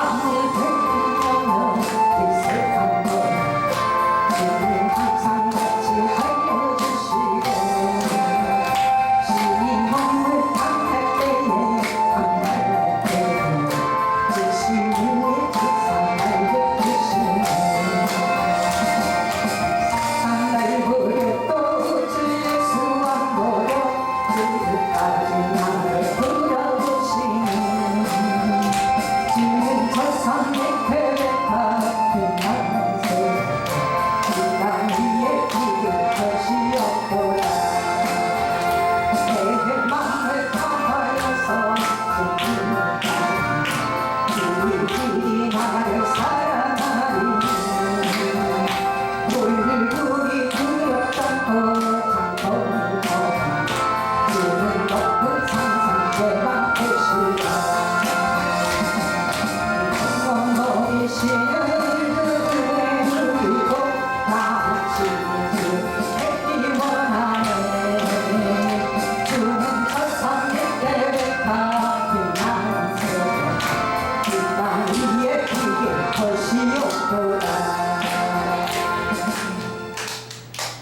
아, 네. 시는 그대 우리고 다 같이